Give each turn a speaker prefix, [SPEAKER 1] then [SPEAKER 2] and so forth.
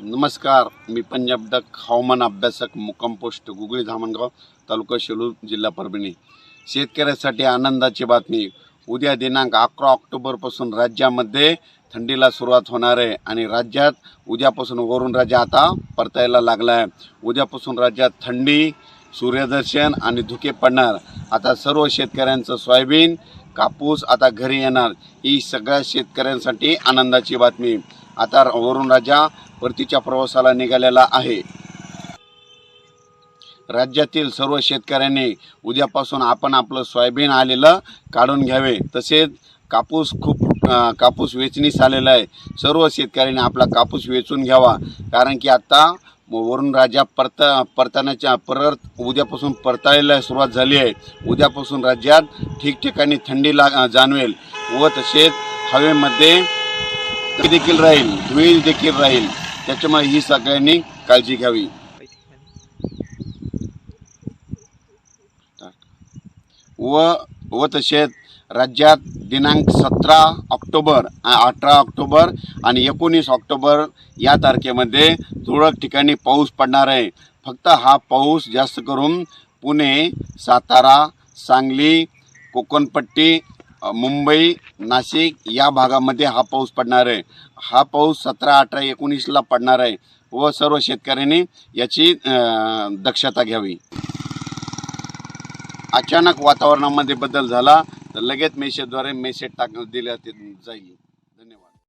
[SPEAKER 1] नमस्कार मी पंजाब डक हवामान अभ्यासक मुक्काम पोस्ट गुगळी धामणगाव तालुका शेलूर जिल्हा परभणी. शेतकऱ्यासाठी आनंदाची बातमी. उद्या दिनांक अकरा ऑक्टोबरपासून राज्यामध्ये थंडीला सुरुवात होणार आहे आणि राज्यात उद्यापासून वरून राज्य आता परतायला लागला आहे उद्यापासून राज्यात थंडी सूर्यदर्शन आणि धुके पडणार. आता सर्व शेतकऱ्यांचं सोयाबीन कापूस आता घरी येणार ही सगळ्या शेतकऱ्यांसाठी आनंदाची बातमी. आता वरून राजा परतीच्या प्रवासाला निघालेला आहे. राज्यातील सर्व शेतकऱ्यांनी उद्यापासून आपण आपलं सोयाबीन आलेलं काढून घ्यावे. तसेच कापूस खूप कापूस वेचणीस आलेला आहे. सर्व शेतकऱ्यांनी आपला कापूस वेचून घ्यावा. कारण की आता वरून राजा परता परतानाच्या परत उद्यापासून परतायला सुरुवात झाली आहे. उद्यापासून राज्यात ठिकठिकाणी थंडी ला जाणवेल व तसेच हवेमध्ये देखील राहील धुळी देखील राहील. त्याच्यामुळे ही सगळ्यांनी काळजी घ्यावी. व व तसेच राज्यात दिनांक सतरा ऑक्टोबर अठरा ऑक्टोबर आणि एकोणीस ऑक्टोबर या तारखेमध्ये तुरळक ठिकाणी पाऊस पडणार आहे. फक्त हा पाऊस जास्त करून पुणे सातारा सांगली कोकणपट्टी मुंबई नाशिक या भागामध्ये हा पाऊस पडणार आहे. हा पाऊस सतरा अठरा एकोणीसला पडणार आहे व सर्व शेतकऱ्यांनी याची दक्षता घ्यावी. अचानक वातावरणामध्ये बदल झाला तर लगेच मेसेजद्वारे मेसेज टाक दिल्या जाईल.